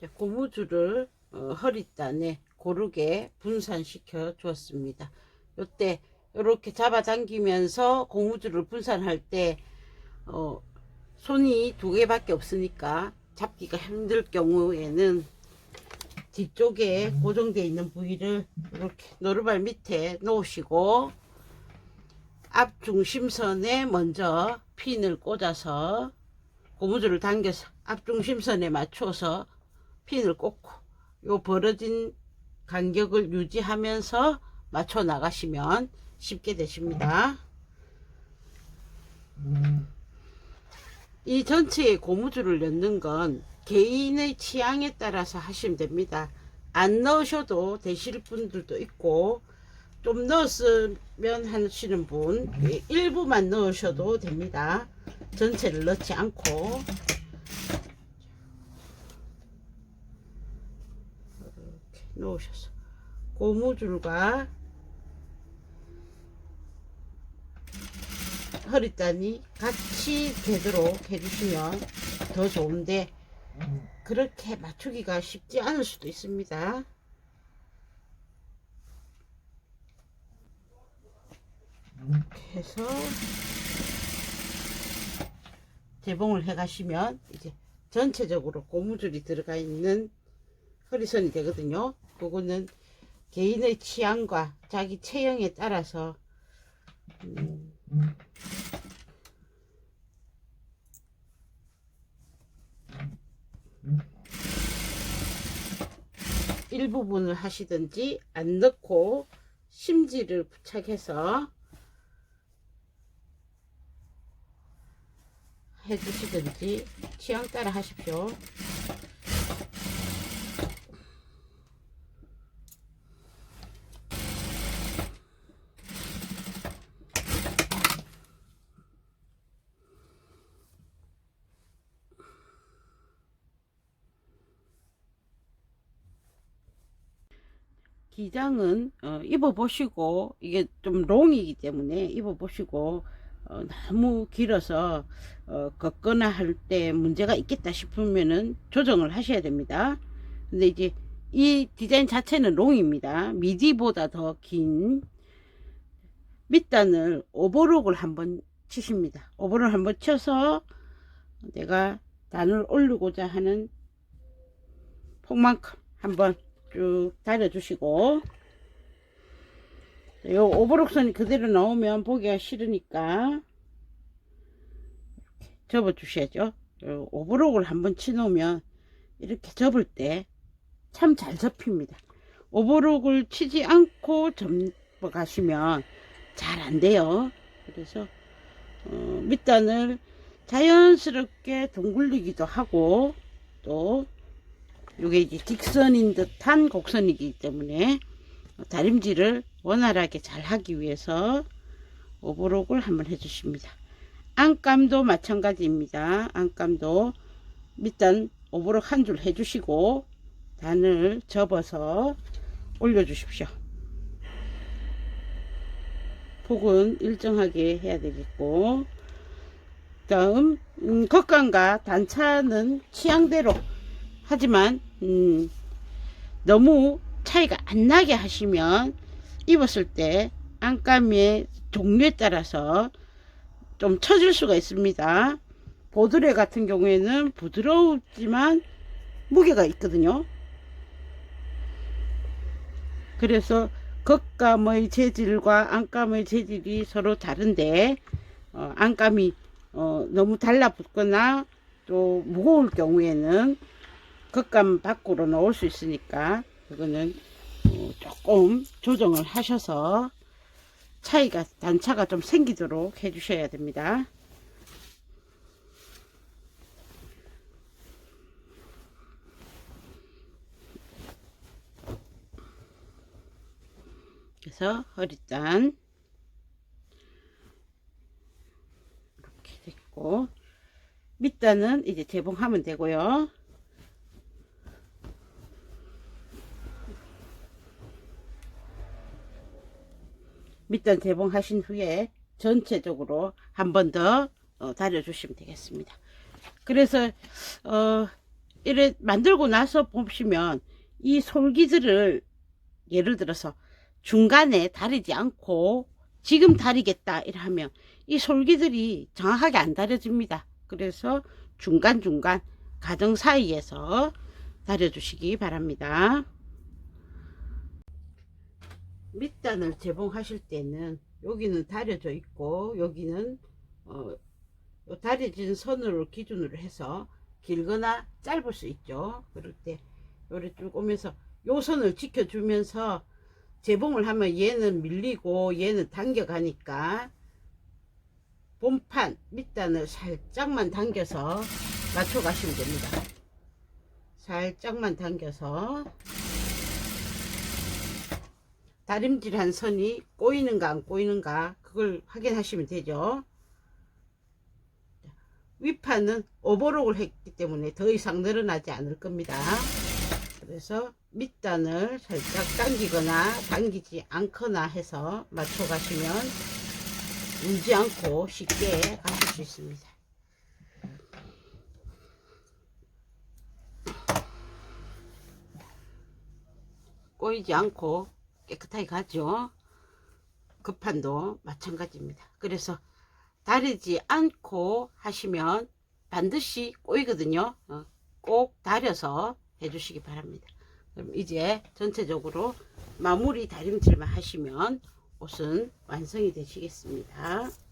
자, 고무줄을 어, 허리단에 고르게 분산시켜 주었습니다. 요때 이렇게 잡아당기면서 고무줄을 분산할 때 어, 손이 두 개밖에 없으니까 잡기가 힘들 경우에는 뒤쪽에 고정되어 있는 부위를 이렇게 노루발 밑에 놓으시고 앞 중심선에 먼저 핀을 꽂아서 고무줄을 당겨서 앞 중심선에 맞춰서 핀을 꽂고 요 벌어진 간격을 유지하면서 맞춰 나가시면 쉽게 되십니다. 이 전체에 고무줄을 넣는 건 개인의 취향에 따라서 하시면 됩니다. 안 넣으셔도 되실 분들도 있고 좀 넣었으면 하시는 분 일부만 넣으셔도 됩니다. 전체를 넣지 않고 이렇게 넣으셔서 고무줄과 허리단이 같이 되도록 해주시면 더 좋은데 그렇게 맞추기가 쉽지 않을 수도 있습니다. 이렇게 해서 재봉을 해 가시면 이제 전체적으로 고무줄이 들어가 있는 허리선이 되거든요. 그거는 개인의 취향과 자기 체형에 따라서 음, 일부분을 하시든지 안 넣고 심지를 부착해서 해주시든지 취향 따라 하십시오. 기장은 어, 입어보시고 이게 좀 롱이기 때문에 입어보시고 어, 너무 길어서 어, 걷거나 할 때 문제가 있겠다 싶으면은 조정을 하셔야 됩니다. 근데 이제 이 디자인 자체는 롱입니다. 미디보다 더 긴 밑단을 오버록을 한번 치십니다. 오버록 한번 쳐서 내가 단을 올리고자 하는 폭만큼 한번 쭉 다려주시고. 요 오버록선이 그대로 나오면 보기가 싫으니까 접어 주셔야죠. 요 오버록을 한번 치놓으면 이렇게 접을 때 참 잘 접힙니다. 오버록을 치지 않고 접어 가시면 잘 안 돼요. 그래서 어, 밑단을 자연스럽게 둥글리기도 하고 또 이게 이제 직선인 듯한 곡선이기 때문에 다림질을 원활하게 잘 하기 위해서 오버록을 한번 해주십니다. 안감도 마찬가지입니다. 안감도 밑단 오버록 한 줄 해주시고 단을 접어서 올려주십시오. 폭은 일정하게 해야 되겠고 다음 음, 겉감과 단차는 취향대로 하지만 음, 너무 차이가 안 나게 하시면 입었을 때 안감의 종류에 따라서 좀 처질 수가 있습니다. 보드레 같은 경우에는 부드러우지만 무게가 있거든요. 그래서 겉감의 재질과 안감의 재질이 서로 다른데 어, 안감이 어, 너무 달라붙거나 또 무거울 경우에는 겉감 밖으로 넣을 수 있으니까 그거는 어, 조금 조정을 하셔서 차이가 단차가 좀 생기도록 해 주셔야 됩니다. 그래서 허리단 이렇게 됐고 밑단은 이제 재봉하면 되고요. 밑단 재봉하신 후에 전체적으로 한 번더 어, 다려 주시면 되겠습니다. 그래서 어, 이래 만들고 나서 보시면 이 솔기들을 예를 들어서 중간에 다리지 않고 지금 다리겠다 이래 하면 이 솔기들이 정확하게 안 다려집니다. 그래서 중간중간 가정 사이에서 다려주시기 바랍니다. 밑단을 재봉하실 때는 여기는 다려져 있고 여기는 어, 요 다려진 선으로 기준으로 해서 길거나 짧을 수 있죠. 그럴 때 요래 쭉 오면서 요 선을 지켜주면서 재봉을 하면 얘는 밀리고 얘는 당겨 가니까 본판 밑단을 살짝만 당겨서 맞춰 가시면 됩니다. 살짝만 당겨서 다림질한 선이 꼬이는가 안 꼬이는가 그걸 확인하시면 되죠. 위판은 오버록을 했기 때문에 더 이상 늘어나지 않을 겁니다. 그래서 밑단을 살짝 당기거나 당기지 않거나 해서 맞춰 가시면 울지 않고 쉽게 가실 수 있습니다. 꼬이지 않고 깨끗하게 가죠. 급판도 마찬가지입니다. 그래서 다리지 않고 하시면 반드시 꼬이거든요. 어, 꼭 다려서 해주시기 바랍니다. 그럼 이제 전체적으로 마무리 다림질만 하시면 옷은 완성이 되시겠습니다.